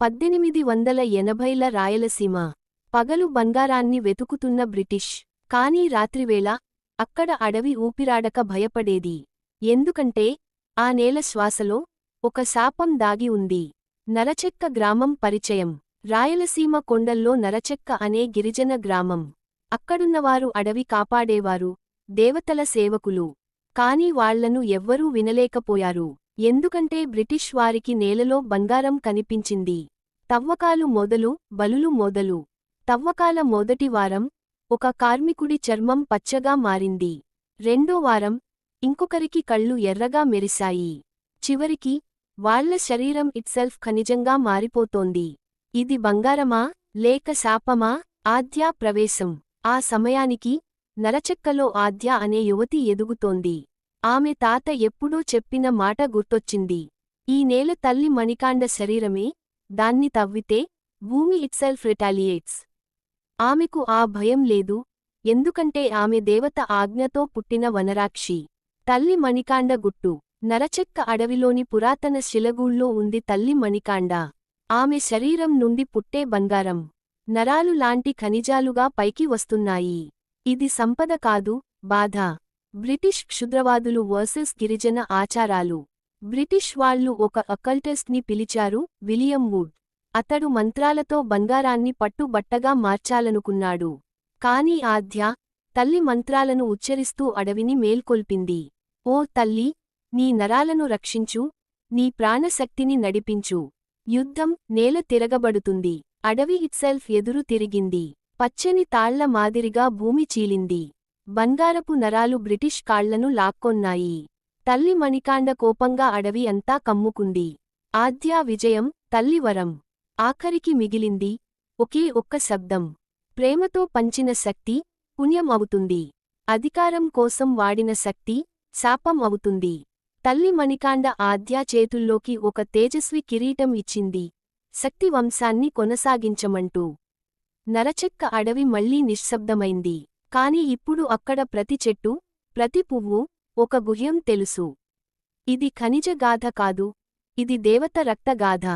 పద్దెనిమిది వందల ఎనభైల రాయలసీమ. పగలు బంగారాన్ని వెతుకుతున్న బ్రిటిష్. కానీ రాత్రివేళ అక్కడ అడవి ఊపిరాడక భయపడేది. ఎందుకంటే ఆ నేల శ్వాసలో ఒక శాపం దాగి ఉంది. నరచెక్క గ్రామం పరిచయం. రాయలసీమ కొండల్లో నరచెక్క అనే గిరిజన గ్రామం. అక్కడున్నవారు అడవి కాపాడేవారు. దేవతల సేవకులు. కాని వాళ్ళను ఎవ్వరూ వినలేకపోయారు. ఎందుకంటే బ్రిటిష్ వారికి నేలలో బంగారం కనిపించింది. తవ్వకాలు మొదలు బలులు మొదలు. తవ్వకాల మొదటి వారం ఒక కార్మికుడి చర్మం పచ్చగా మారింది. రెండో వారం ఇంకొకరికి కళ్ళు ఎర్రగా మెరిశాయి. చివరికి వాళ్ళ శరీరం ఇట్సెల్ఫ్ ఖనిజంగా మారిపోతోంది. ఇది బంగారమా లేక శాపమా? ఆద్యా ప్రవేశం. ఆ సమయానికి నరచెక్కలో ఆద్య అనే యువతి ఎదుగుతోంది. ఆమె తాత ఎప్పుడూ చెప్పిన మాట గుర్తొచ్చింది. ఈ నేల తల్లి మణికాండ శరీరమే దాన్ని తవ్వితే భూమి ఇట్సెల్ఫ్ రిటాలియేట్స్ ఆమెకు ఆ భయం లేదు ఎందుకంటే ఆమె దేవత ఆజ్ఞతో పుట్టిన వనరాక్షి. తల్లి మణికాండ గుట్టు నరచెక్క అడవిలోని పురాతన శిలగూళ్ళో ఉంది తల్లి మణికాండ. ఆమె శరీరం నుండి పుట్టే బంగారం. నరాలు లాంటి ఖనిజాలుగా పైకి వస్తున్నాయి. ఇది సంపద కాదు బాధ. బ్రిటిష్ క్షుద్రవాదులు వర్సెస్ గిరిజన ఆచారాలు. బ్రిటిష్ వాళ్ళు ఒక అకల్టెస్ట్ని పిలిచారు విలియం వుడ్. అతడు మంత్రాలతో బంగారాన్ని పట్టుబట్టగా మార్చాలనుకున్నాడు. కాని ఆధ్య తల్లి మంత్రాలను ఉచ్చరిస్తూ అడవిని మేల్కొల్పింది. ఓ తల్లి నీ నరాలను రక్షించు నీ ప్రాణశక్తిని నడిపించు. యుద్ధం నేల తిరగబడుతుంది. అడవి ఇట్సెల్ఫ్ ఎదురు తిరిగింది. పచ్చని తాళ్ళ మాదిరిగా భూమి చీలింది. బంగారపు నరాలు బ్రిటిష్ కాళ్ళను లాక్కొన్నాయి. తల్లి మణికాండ కోపంగా అడవి అంతా కమ్ముకుంది. ఆద్యా విజయం తల్లివరం ఆఖరికి మిగిలింది. ఒకే ఒక్క శబ్దం. ప్రేమతో పంచిన శక్తి పుణ్యం అవుతుంది. అధికారం కోసం వాడిన శక్తి శాపం అవుతుంది. తల్లి మణికాండ ఆద్యా చేతుల్లోకి ఒక తేజస్వి కిరీటం ఇచ్చింది. శక్తి వంశాన్ని కొనసాగించమంటూ. నరచెక్క అడవి మళ్ళీ నిశ్శబ్దమైంది. కాని ఇప్పుడు అక్కడ ప్రతి చెట్టు ప్రతి పువ్వు ఒక గుహ్యం తెలుసు. ఇది ఖనిజ గాథ కాదు. ఇది దేవత రక్తగాథ